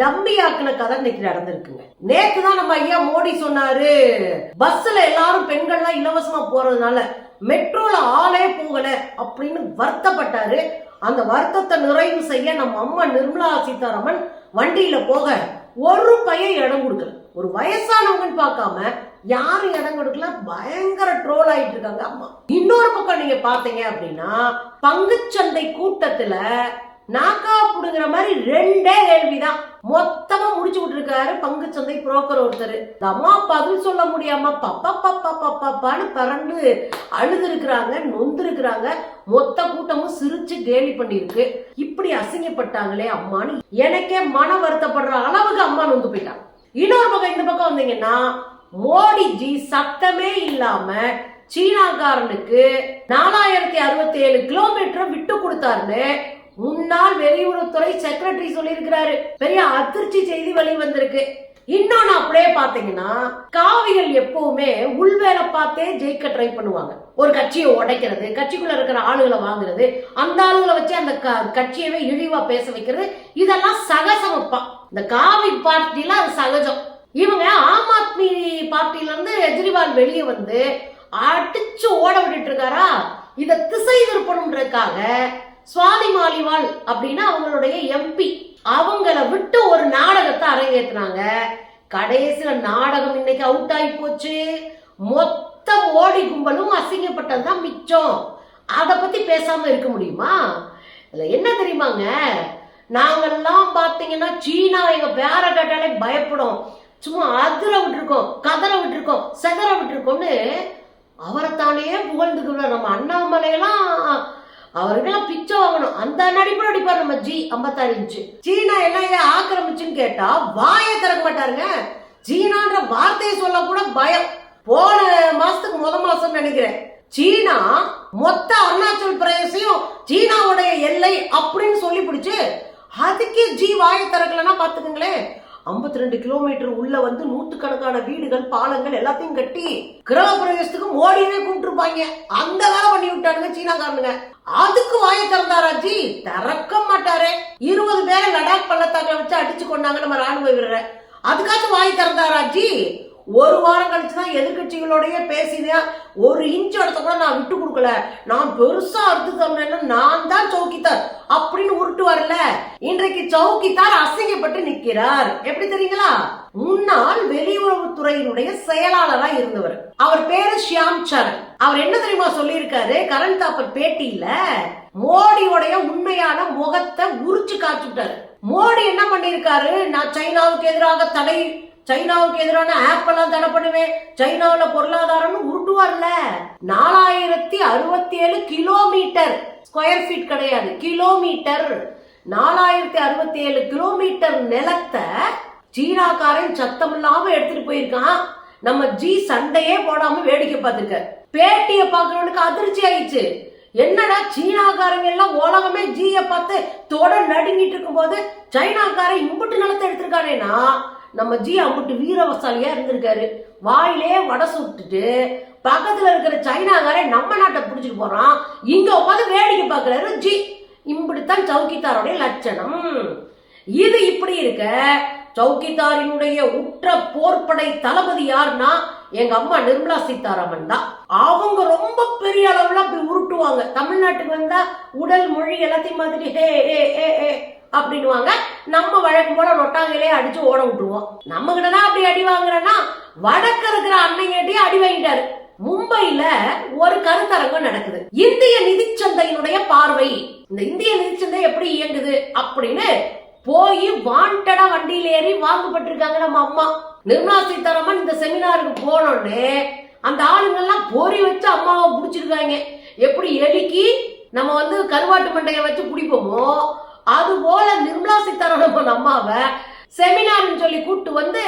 டம்பி ஆக்கின கதை இன்னைக்கு நடந்திருக்குங்க. நேத்து தான் நம்ம ஐயா மோடி சொன்னாரு பஸ்ல எல்லாரும் பெண்கள்லாம் இலவசமா போறதுனால மெட்ரோல ஆளே போகல அப்படின்னு வருத்தப்பட்டாரு. அந்த வருத்தத்தை நிறைவு செய்ய நம்ம அம்மா நிர்மலா சீதாராமன் வண்டியில போக ஒரு பையன் இடம் கொடுக்கல. ஒரு வயசானவங்கன்னு பார்க்காம யாரும் இடம் கொடுக்கல. பயங்கர ட்ரோல் ஆயிட்டு இருக்காங்க அம்மா. இன்னொரு பக்கம் நீங்க பாத்தீங்க அப்படின்னா பங்குச்சந்தை கூட்டத்துல நாக்கா புடுங்கிற மாதிரி ரெண்டே கேள்விதான். மொத்தமா முடிச்சு விட்டுருக்காரு பங்குச்சந்தை புரோக்கர் ஒருத்தர். இந்த அம்மா பதில் சொல்ல முடியாம பப்பா பப்பா பப்பான்னு பறந்து அழுது இருக்கிறாங்க நொந்து இருக்கிறாங்க மொத்த கூட்டமும் சிரிச்சு கேலி பண்ணிருக்கு இப்படி அசிங்கப்பட்டாங்களே அம்மான்னு எனக்கே மன வருத்தப்படுற அளவுக்கு அம்மா நொந்து போயிட்டாங்க இன்னொரு பக்கம் இந்த பக்கம் வந்தீங்கன்னா மோடிஜி சத்தமே இல்லாம சீனாக்காரனுக்கு நாலாயிரத்தி அறுபத்தி ஏழு கிலோமீட்டர் விட்டு கொடுத்தாருன்னு முன்னாள் வெளியுறவுத்துறை செக்ரட்டரி சொல்லியிருக்கிறாரு. பெரிய அதிர்ச்சி செய்தி வெளி வந்திருக்கு. இன்னொன்னு அப்படியே பாத்தீங்கன்னா காவிகள் எப்பவுமே உள்வேலை பார்த்தே ஜெயிக்க ட்ரை பண்ணுவாங்க. ஒரு கட்சியை உடைக்கிறது கட்சிக்குள்ள இருக்கிற ஆளுகளை வாங்குறது அந்த ஆளுகளை வச்சு அந்த க- கட்சியவே இழிவா பேச வைக்கிறது இதெல்லாம் சகசமப்பா. இந்த காவி பார்ட்டில அது சகஜம். இவங்க ஆம் ஆத்மி பார்ட்டில இருந்து கெஜ்ரிவால் வெளியே வந்து அடிச்சு ஓட விட்டுட்டு இருக்காரா? இத திசை திருப்பணுன்றதுக்காக சுவாதி மாலிவால் அப்படின்னா அவங்களுடைய எம்பி அவங்கள விட்டு ஒரு நாடகத்தை அரங்கேற்றினாங்க கடைசியில நாடகம் இன்னைக்கு அவுட் ஆகி போச்சு. மொத்த ஓடி கும்பலும் அசிங்கப்பட்டது தான் மிச்சம். அதை பத்தி பேசாம இருக்க முடியுமா? இதுல என்ன தெரியுமாங்க? நாங்கெல்லாம் பாத்தீங்கன்னா சீனா எங்க பேர கேட்டாலே பயப்படும். சும்மா அதிர விட்டுருக்கோம் கதற விட்டுருக்கோம் செதற விட்டுருக்கோம்னு அவரைத்தானே புகழ்ந்துக்கிறார் நம்ம அண்ணாமலையெல்லாம் அவருக்கெல்லாம் பிச்சை வாங்கணும் அந்த நடிப்பு நடிப்பார் நம்ம ஜி ஐம்பத்தாறு இன்ச்சு. சீனா என்ன ஏன் ஆக்கிரமிச்சுன்னு கேட்டா வாயை திறக்க மாட்டாருங்க. சீனான்ற வார்த்தையை சொல்ல கூட பயம். போன மாசத்துக்கு முத மாசம் நினைக்கிறேன். சீனா மொத்த அருணாச்சல் பிரதேசையும் சீனாவுடைய எல்லை அப்படின்னு சொல்லி பிடிச்சு அதுக்கே ஜி வாயை திறக்கலன்னா பாத்துக்கங்களேன். 52 ரெண்டு கிலோமீட்டர் உள்ள வந்து நூத்துக்கணக்கான வீடுகள் பாலங்கள் எல்லாத்தையும் கட்டி கிரக பிரவேசத்துக்கு மோடியவே கூப்பிட்டுருப்பாங்க. அந்த வேலை பண்ணி விட்டானுங்க சீனாக்காரனுங்க. அதுக்கு வாய திறந்தாரா ஜி திறக்க மாட்டாரே. இருபது பேரை லடாக் பள்ளத்தாக்க வச்சு அடிச்சு கொண்டாங்க நம்ம ராணுவ வீரரை. அதுக்காச்சும் வாய் திறந்தாரா ஜி ஒரு வாரம் கழிச்சு தான் எதிர்கட்சிகளோடய பேசினேன். ஒரு இன்ச் இடத்த கூட நான் விட்டு கொடுக்கல. நான் பெருசா அடுத்து சொன்னேன்னா நான் தான் சௌக்கித்தார் அப்படின்னு உருட்டு வரல. இன்றைக்கு சௌக்கித்தார் அசிங்கப்பட்டு நிற்கிறார். எப்படி தெரியுங்களா? முன்னாள் வெளியுறவுத்துறையினுடைய செயலாளரா இருந்தவர். அவர் பேரு ஷியாம் சரண். அவர் என்ன தெரியுமா சொல்லியிருக்காரு? கரண் தாப்பர் பேட்டியில மோடியோடைய உண்மையான முகத்தை உரிச்சு காச்சுட்டாரு மோடி என்ன பண்ணிருக்காரு நான் சைனாவுக்கு எதிராக தடை சைனாவுக்கு எதிரான ஆப் எல்லாம் தடை பண்ணுவேன் பொருளாதாரம்னு உருட்டுவார்ல நாலாயிரத்தி அறுபத்தி ஏழு கிலோமீட்டர் ஸ்கொயர் ஃபீட் கிடையாது. கிலோமீட்டர் நாலாயிரத்தி அறுபத்தி ஏழு கிலோமீட்டர் நிலத்தை சீனாக்காரன் சத்தம் இல்லாம எடுத்துட்டு போயிருக்கான். நம்ம ஜி சண்டையே போடாம வேடிக்கை பார்த்துருக்க பேட்டியை பார்க்கறவனுக்கு அதிர்ச்சி ஆயிடுச்சு. என்னடா சீனாக்காரங்க எல்லாம் உலகமே ஜிய பார்த்து தொட நடுங்கிட்டு இருக்கும் போது சைனாக்காரன் இம்புட்டு நிலத்தை எடுத்திருக்கானேனா? நம்ம ஜி அம்புட்டு வீரவசாலியா இருந்திருக்காரு. வாயிலே வடை சுட்டுட்டு பக்கத்துல இருக்கிற சைனாக்காரன் நம்ம நாட்டை பிடிச்சிட்டு போறான். இங்க உட்காந்து வேடிக்கை பார்க்கறாரு ஜி. இப்படித்தான் சவுக்கித்தாருடைய லட்சணம். இது இப்படி இருக்க சவுக்கித்தாரினுடைய உற்ற போர்ப்படை தளபதி யாருன்னா எங்க அம்மா நிர்மலா சீதாராமன் தான். அவங்க ரொம்ப பெரிய அளவுல அப்படி உருட்டுவாங்க. தமிழ்நாட்டுக்கு வந்தா உடல் மொழி எல்லாத்தையும் மாதிரி ஹே ஹே ஹே ஹே. அப்படின்னுவாங்க. நம்ம வழக்கு போல நொட்டாங்கலே அடிச்சு ஓட விட்டுருவோம். நம்ம கிட்டதான் அப்படி அடி வாங்குறேன்னா வடக்கு இருக்கிற அன்னைங்கேட்டே அடி வாங்கிட்டாரு. மும்பையில ஒரு கருத்தரங்கம் நடக்குது. இந்திய நிதிச்சந்தையினுடைய பார்வை. இந்த இந்திய நிதிச்சந்தை எப்படி இயங்குது அப்படின்னு போய் வாண்டடா வண்டியில ஏறி வாங்கப்பட்டிருக்காங்க நம்ம அம்மா. நிர்மலா சீதாராமன் இந்த செமினாருக்கு போனோடனே அந்த ஆளுங்கெல்லாம் பொறி வச்சு அம்மாவை பிடிச்சிருக்காங்க. எப்படி எலிக்கு நம்ம வந்து கருவாட்டு மண்டையை வச்சு பிடிப்போமோ அது போல நிர்மலா சீதாராமன் அம்மாவை செமினார்னு சொல்லி கூப்பிட்டு வந்து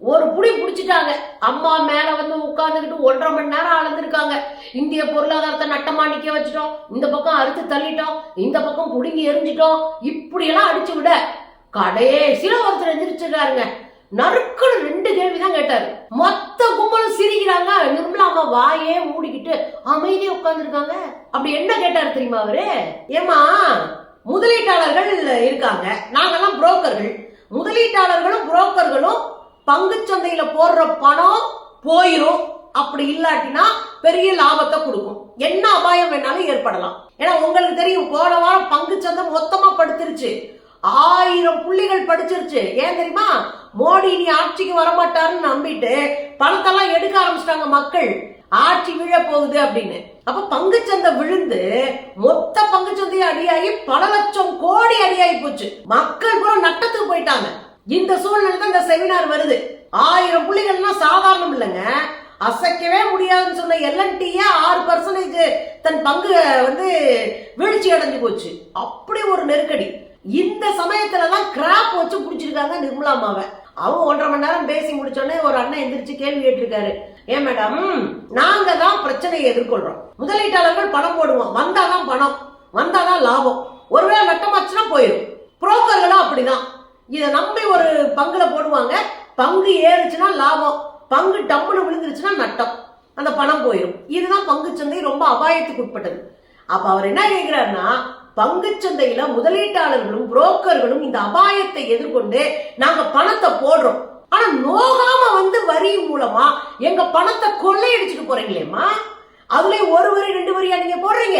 ஒரு புடி பிடிச்சிட்டாங்க. அம்மா மேல வந்து உட்கார்ந்துக்கிட்டு ஒன்றரை மணி நேரம் அளந்திருக்காங்க இந்திய பொருளாதாரத்தை நட்டமா நிக்க வச்சுட்டோம். இந்த பக்கம் அறுத்து தள்ளிட்டோம். இந்த பக்கம் புடுங்கி எரிஞ்சிட்டோம் இப்படி எல்லாம் அடிச்சு விட கடைசியில ஒருத்தர் எந்திரிச்சிடுறாருங்க நறுக்குன்னு ரெண்டு கேள்விதான் கேட்டாரு. மொத்த கும்பலும் சிரிக்கிறாங்க. நிர்மலா அம்மா வாயே மூடிக்கிட்டு அமைதியே உட்கார்ந்துருக்காங்க. அப்படி என்ன கேட்டாரு தெரியுமா அவரு? ஏமா முதலீட்டாளர்கள் இருக்காங்க. நாங்கெல்லாம் புரோக்கர்கள். முதலீட்டாளர்களும் புரோக்கர்களும் பங்குச் சந்தையில போடுற பணம் போயிரும். அப்படி இல்லாட்டினா பெரிய லாபத்தை கொடுக்கும். என்ன அபாயம் வேணாலும் ஏற்படலாம். ஏன்னா உங்களுக்கு தெரியும் போன வாரம் பங்கு சந்தை மொத்தமா படுத்துருச்சு. ஆயிரம் புள்ளிகள் படிச்சிருச்சு ஏன் தெரியுமா? மோடி இனி ஆட்சிக்கு வரமாட்டாருன்னு நம்பிட்டு பணத்தெல்லாம் எடுக்க ஆரம்பிச்சிட்டாங்க மக்கள். ஆட்சி விழ போகுது அப்படின்னு. அப்ப பங்குச்சந்தை விழுந்து மொத்த பங்குச்சந்தையும் அடியாகி பல லட்சம் கோடி அடியாகி போச்சு. மக்கள் கூட நட்டத்துக்கு போயிட்டாங்க. இந்த சூழ்நிலை தான் இந்த செமினார் வருது. ஆயிரம் புள்ளிகள்னா சாதாரணம் இல்லைங்க. அசைக்கவே முடியாதுன்னு சொன்ன எல்என்டியே ஆறு பர்சன்டேஜ் தன் பங்கு வந்து வீழ்ச்சி அடைஞ்சு போச்சு. அப்படி ஒரு நெருக்கடி. இந்த சமயத்துல தான் கிராப் வச்சு பிடிச்சிருக்காங்க நிர்மலா அம்மாவை. அவங்க ஒன்றரை மணி நேரம் பேசி முடிச்சோடனே ஒரு அண்ணன் எந்திரிச்சு கேள்வி கேட்டிருக்காரு. ஏன் மேடம் நாங்க தான் பிரச்சனையை எதிர்கொள்றோம். முதலீட்டாளர்கள் பணம் போடுவோம். வந்தாதான் பணம் வந்தாதான் லாபம். ஒருவேளை நட்டமாச்சுன்னா போயிடும் புரோக்கர்களும் அப்படிதான். இதை நம்பி ஒரு பங்குல போடுவாங்க. பங்கு ஏறுச்சுன்னா லாபம். பங்கு டம்முன்னு விழுந்துருச்சுன்னா நட்டம். அந்த பணம் போயிடும் இதுதான் பங்கு சந்தை ரொம்ப அபாயத்துக்கு உட்பட்டது அப்ப அவர் என்ன கேட்கிறாருன்னா பங்குச்சந்தையில முதலீட்டாளர்களும் புரோக்கர்களும் இந்த அபாயத்தை எதிர்கொண்டு நாங்க பணத்தை போடுறோம். ஆனா நோகாம வந்து வரி மூலமா எங்க பணத்தை கொள்ளையடிச்சிட்டு போறீங்களேம்மா? அதுல ஒரு வரி ரெண்டு வரியா நீங்க போடுறீங்க?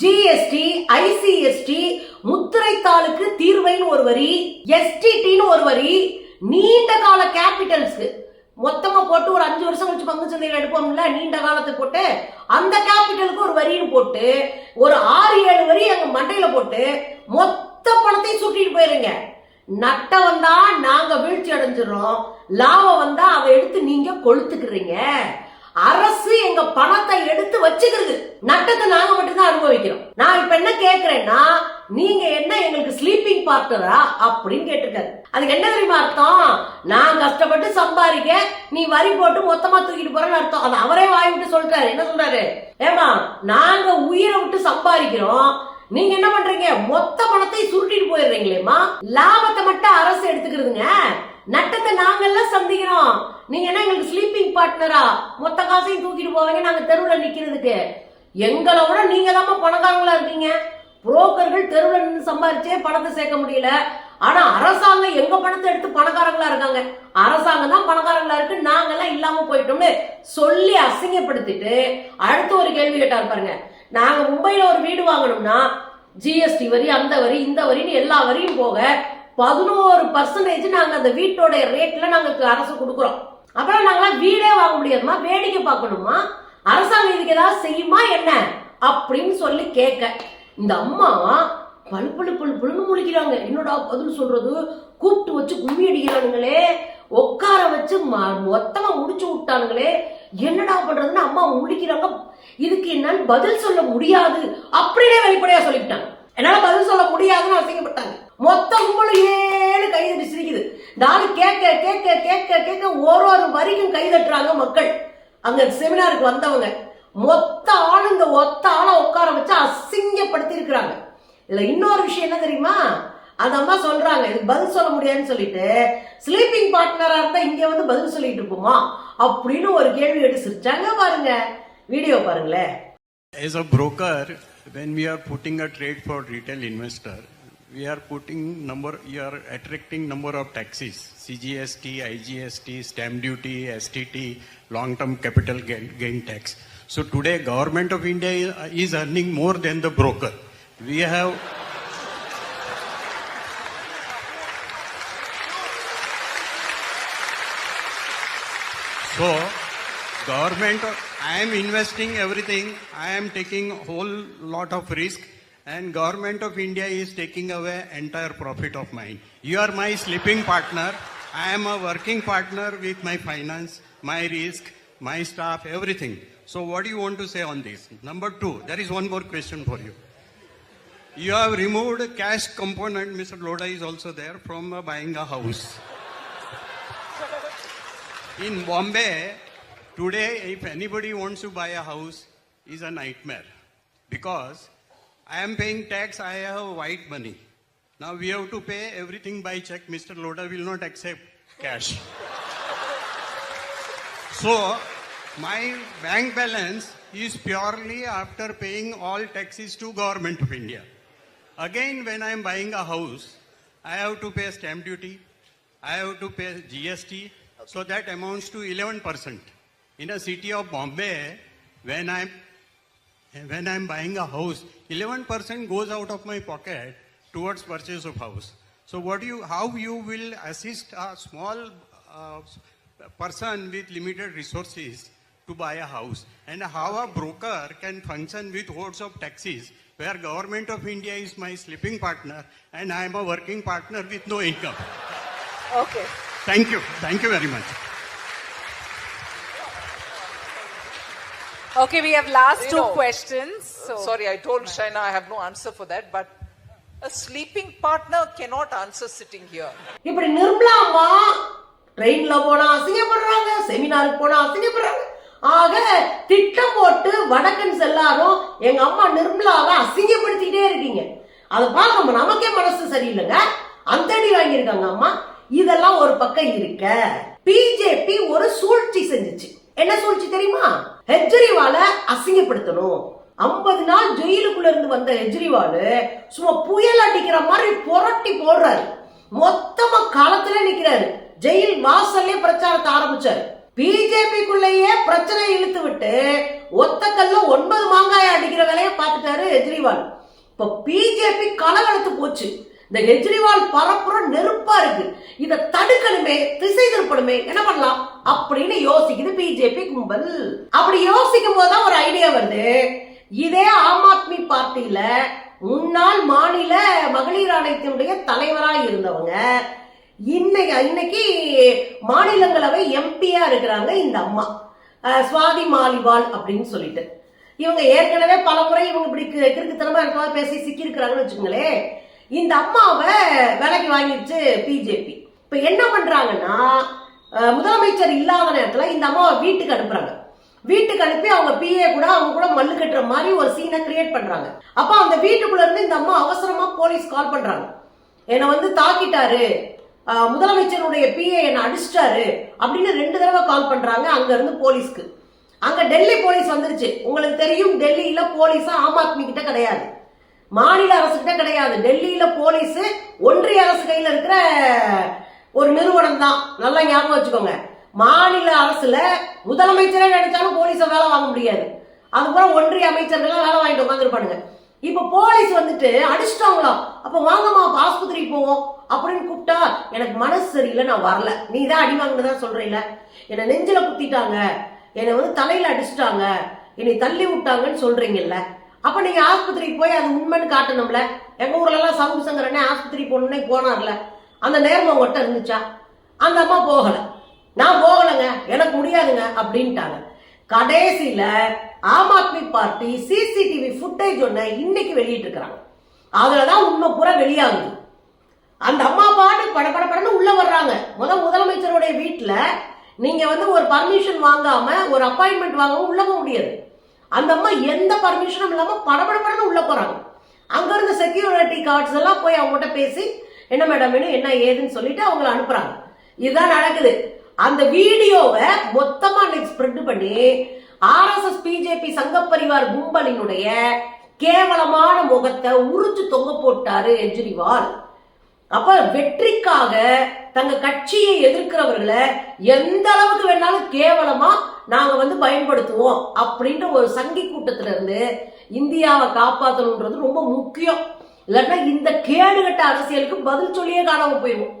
ஜிஎஸ்டி ஐசிஎஸ்டி முத்திரைத்தாளுக்கு தீர்வைன்னு ஒரு வரி எஸ்டிடின்னு ஒரு வரி நீண்ட கால கேபிட்டல்ஸ்க்கு மொத்தமா போட்டு ஒரு அஞ்சு வருஷம் கழிச்சு பங்கு சந்தையில் எடுப்போம்ல நீண்ட காலத்துக்கு போட்டு அந்த கேபிட்டலுக்கு ஒரு வரின்னு போட்டு ஒரு ஆறு ஏழு வரி எங்க மண்டையில போட்டு மொத்த பணத்தையும் சுட்டிட்டு போயிருங்க. நட்டம் வந்தா நாங்க வீழ்ச்சி அடைஞ்சிடறோம். லாபம் வந்தா அதை எடுத்து நீங்க கொளுத்துக்கிறீங்க. அரசு எங்க பணத்தை எடுத்து வச்சுக்கிறது. நட்டத்தை நாங்க மட்டும்தான் அனுபவிக்கிறோம். நான் இப்ப என்ன கேக்குறேன்னா நீங்க என்ன எங்களுக்கு ஸ்லீப்பிங் பார்ட்னரா அப்படின்னு கேட்டிருக்காரு. அதுக்கு என்ன தெரியுமா அர்த்தம்? நான் கஷ்டப்பட்டு சம்பாதிக்க நீ வரி போட்டு மொத்தமா தூக்கிட்டு போறேன்னு அர்த்தம். அது அவரே வாய் விட்டு சொல்லிட்டாரு என்ன சொல்றாரு? ஏமா நாங்க உயிரை விட்டு சம்பாதிக்கிறோம். நீங்க என்ன பண்றீங்க? மொத்த பணத்தை சுருட்டிட்டு போயிடுறீங்களேம்மா. லாபத்தை மட்டும் அரசு எடுத்துக்கிறதுங்க. நட்டத்தை நாங்கெல்லாம் சந்திக்கிறோம். நீங்க என்ன எங்களுக்கு ஸ்லீப்பிங் பார்ட்னரா மொத்த காசையும் தூக்கிட்டு போவீங்க நாங்க தெருவில் நிக்கிறதுக்கு. எங்களை விட நீங்க தான் பணக்காரங்களா இருக்கீங்க. புரோக்கர்கள் தெருவில் நின்று சம்பாரிச்சே பணத்தை சேர்க்க முடியல. ஆனா அரசாங்கம் எங்க பணத்தை எடுத்து பணக்காரங்களா இருக்காங்க? அரசாங்கம் தான் பணக்காரங்களா இருக்கு. நாங்கெல்லாம் இல்லாம போயிட்டோம்னு சொல்லி அசிங்கப்படுத்திட்டு அடுத்து ஒரு கேள்வி கேட்டார் பாருங்க. நாங்கள் மும்பையில் ஒரு வீடு வாங்கணும்னா ஜிஎஸ்டி வரி அந்த வரி இந்த வரின்னு எல்லா வரியும் போக பதினோரு பர்சன்டேஜ் நாங்கள் அந்த வீட்டோடைய ரேட்டில் நாங்கள் அரசு கொடுக்குறோம். அப்புறம் நாங்களாம் வீடே வாங்க முடியாதுமா? வேடிக்கை பார்க்கணுமா? அரசாங்கம் இதுக்கு ஏதாவது செய்யுமா என்ன? அப்படின்னு சொல்லி கேட்க. இந்த அம்மா பல் பளு பளு பழுன்னு முழிக்கிறாங்க. என்னடா பதில் சொல்றது? கூப்பிட்டு வச்சு கும்மி அடிக்கிறானுங்களே. உட்கார வச்சு ம- மொத்தமா முடிச்சு விட்டானுங்களே. என்னடா பண்றதுன்னு அம்மா முழிக்கிறாங்க. இதுக்கு என்னால் பதில் சொல்ல முடியாது அப்படின்னே வெளிப்படையா சொல்லிவிட்டாங்க. என்னால பதில் சொல்ல முடியாதுன்னு அசிங்கப்பட்டாங்க. மொத்த கும்பலும் ஏழு கைதட்டி சிரிக்குது. நாலு கேட்க கேட்க கேட்க கேட்க ஒரு ஒரு வரிக்கும் கைதட்டுறாங்க மக்கள். அங்க செமினாருக்கு வந்தவங்க. மொத்த ஆளு இந்த ஒத்த ஆளை உட்கார வச்சு அசிங்கப்படுத்தி இருக்கிறாங்க இதுல இன்னொரு விஷயம் என்ன தெரியுமா? அந்த அம்மா சொல்றாங்க இதுக்கு பதில் சொல்ல முடியாதுன்னு சொல்லிட்டு ஸ்லீப்பிங் பார்ட்னரா இருந்தா இங்க வந்து பதில் சொல்லிட்டு இருப்போமா? அப்படின்னு ஒரு கேள்வி எடுத்து சிரிச்சாங்க பாருங்க. வீடியோ பாருங்களேன் As a broker, when we are putting a trade for retail investor, we are putting number, you are attracting number of taxes, CGST, IGST, stamp duty, STT, long-term capital gain, gain tax. So today, government of India is- is earning more than the broker. We have So, government, I am investing everything, I am taking whole lot of risk, and government of India is taking away entire profit of mine. You are my sleeping partner. I am a working partner with my finance, my risk, my staff, everything. So, what do you want to say on this? Number two, there is one more question for you. You have removed cash component, Mr. Loda is also there, from buying a house. In Bombay, today, if anybody wants to buy a house, is a nightmare because I am paying tax. I have white money. Now we have to pay everything by check. Mr. Loda will not accept cash. So my bank balance is purely after paying all taxes to government of India. Again, when I am buying a house, I have to pay stamp duty, I have to pay GST, so that amounts to 11%. In a city of Bombay, when I'm when I'm buying a house, 11% goes out of my pocket towards purchase of house. So what do you, how you will assist a small uh, person with limited resources to buy a house? And how a broker can function with hordes of taxis where government of India is my sleeping partner and I am a working partner with no income? Okay. Thank you. Thank you very much. Okay, we have last You two know, questions. So. Sorry, I told Shaina I have no answer for that, but a sleeping partner cannot answer sitting here. இப்படி நிர்மலா அம்மா ட்ரெயின்ல போனா அசிங்கப்படுறாங்க செமினாருக்கு போனா அசிங்கப்படுறாங்க. ஆக திட்டம் போட்டு வடக்கன்ஸ் எல்லாரும் எங்க அம்மா நிர்மலாவை அசிங்கப்படுத்திட்டே இருக்கீங்க. அதை பார்க்க நமக்கே மனசு சரியில்லைங்க. அந்த அடி வாங்கியிருக்காங்க அம்மா. இதெல்லாம் ஒரு பக்கம் இருக்க. பிஜேபி ஒரு சூழ்ச்சி செஞ்சுச்சு. என்ன சொல்லிச்சு தெரியுமா? கெஜ்ரிவால அசிங்கப்படுத்தணும். ஐம்பது நாள் ஜெயிலுக்குள்ள இருந்து வந்த கெஜ்ரிவால் சும்மா புயல் அடிக்கிற மாதிரி புரட்டி போடுறாரு. மொத்தமா களத்துல நிக்கிறாரு. ஜெயில் வாசல்லே பிரச்சாரத்தை ஆரம்பிச்சாரு. பிஜேபிக்குள்ளேயே பிரச்சனை இழுத்து விட்டு ஒத்த ஒன்பது மாங்காய் அடிக்கிற வேலையை பார்த்துட்டாரு கெஜ்ரிவால் இப்ப பிஜேபி கலகலத்து போச்சு. இந்த கெஜ்ரிவால் பரப்புற நெருப்பா இருக்கு. இதை தடுக்கணுமே திசை திருப்பணுமே என்ன பண்ணலாம்? அப்படின்னு யோசிக்குது பிஜேபி கும்பல். அப்படி யோசிக்கும் போதுதான் ஒரு ஐடியா வருது. இதே ஆம் ஆத்மி பார்ட்டியில முன்னாள் மாநில மகளிர் ஆணையத்தினுடைய தலைவரா இருந்தவங்க இன்னைக்கு இன்னைக்கு மாநிலங்களவை எம்பியா இருக்கிறாங்க இந்த அம்மா. சுவாதி மாலிவால் அப்படின்னு சொல்லிட்டு. இவங்க ஏற்கனவே பல முறை இவங்க இப்படி கி- கிறுக்குத்தனமா இருக்கவா பேசி சிக்கி இருக்கிறாங்கன்னு வச்சுக்கோங்களேன். இந்த அம்மாவை விலைக்கு வாங்கிடுச்சு பிஜேபி இப்போ என்ன பண்ணுறாங்கன்னா முதலமைச்சர் இல்லாத நேரத்தில் இந்த அம்மாவை வீட்டுக்கு அனுப்புறாங்க. வீட்டுக்கு அனுப்பி அவங்க பிஏ கூட அவங்க கூட மல்லு கட்டுற மாதிரி ஒரு சீனை கிரியேட் பண்றாங்க. அப்ப அந்த வீட்டுக்குள்ள இருந்து இந்த அம்மா அவசரமா போலீஸ் கால் பண்றாங்க. என்னை வந்து தாக்கிட்டாரு. முதலமைச்சருடைய பிஏ என்னை அடிச்சிட்டாரு அப்படின்னு ரெண்டு தடவை கால் பண்றாங்க அங்க இருந்து போலீஸ்க்கு அங்க டெல்லி போலீஸ் வந்துருச்சு. உங்களுக்கு தெரியும் டெல்லியில போலீஸா ஆம் ஆத்மி கிட்ட கிடையாது. மாநில அரசு கிட்ட கிடையாது. டெல்லியில போலீஸ் ஒன்றிய அரசு கையில இருக்கிற ஒரு நிறுவனம் தான். நல்லா ஞாபகம் வச்சுக்கோங்க. மாநில அரசுல முதலமைச்சரே நினைச்சாலும் போலீஸ வேலை வாங்க முடியாது. அதுக்கப்புறம் ஒன்றிய அமைச்சர்கள்லாம் வேலை வாங்கிட்டு உட்காந்துருப்பானுங்க இப்ப போலீஸ் வந்துட்டு அடிச்சிட்டாங்களா? அப்ப வாங்கம்மா அப்ப ஆஸ்பத்திரிக்கு போவோம் அப்படின்னு கூப்பிட்டா எனக்கு மனசு சரியில்லை நான் வரல. நீ தான் அடி வாங்கினதா சொல்றீல என்னை நெஞ்சில குத்திட்டாங்க. என்னை வந்து தலையில அடிச்சிட்டாங்க. என்னை தள்ளி விட்டாங்கன்னு சொல்றீங்கல்ல. அப்ப நீங்க ஆஸ்பத்திரிக்கு போய் அது உண்மைன்னு காட்டணும்ல? எங்க ஊர்ல எல்லாம் சவுக்கு சங்கரனே ஆஸ்பத்திரி போகணுன்னே போனார்ல. அந்த நேரம் உங்கள்கிட்ட இருந்துச்சா? அந்த அம்மா போகல. நான் போகலைங்க எனக்கு முடியாதுங்க அப்படின்ட்டாங்க. கடைசியில Aam Aadmi party CCTV footage ஒன்று இன்னைக்கு வெளியிட்டு இருக்கிறாங்க அதுலதான் உண்மை பூரா வெளியாகுது. அந்த அம்மா பாட்டு பட படன்னு உள்ள வர்றாங்க. முத முதலமைச்சருடைய வீட்டுல நீங்க வந்து ஒரு பர்மிஷன் வாங்காம ஒரு அப்பாயின்மெண்ட் வாங்கவும் உள்ள போக முடியாது. அந்த அம்மா எந்த பர்மிஷனும் இல்லாமல் படபடப்படன்னு உள்ள போறாங்க. அங்க இருந்த செக்யூரிட்டி கார்ட்ஸ் எல்லாம் போய் அவங்ககிட்ட பேசி என்ன மேடம் வேணும்? என்ன ஏதுன்னு சொல்லிட்டு அவங்கள அனுப்புறாங்க. இதுதான் நடக்குது. அந்த வீடியோவை மொத்தமா அன்னைக்கு ஸ்ப்ரெட் பண்ணி ஆர்எஸ்எஸ் பிஜேபி சங்க பரிவார் கும்பலினுடைய கேவலமான முகத்தை உரிச்சு தொங்க போட்டாரு கெஜ்ரிவால் அப்ப வெற்றிக்காக தங்க கட்சியை எதிர்க்கிறவர்களை எந்த அளவுக்கு வேணாலும் கேவலமா நாங்க வந்து பயன்படுத்துவோம் அப்படின்ற ஒரு சங்கி கூட்டத்துல இருந்து இந்தியாவை காப்பாற்றணுன்றது ரொம்ப முக்கியம். இல்லைன்னா இந்த கேடுகட்ட அரசியலுக்கு பதில் சொல்லியே காணாம போயிடுவோம்.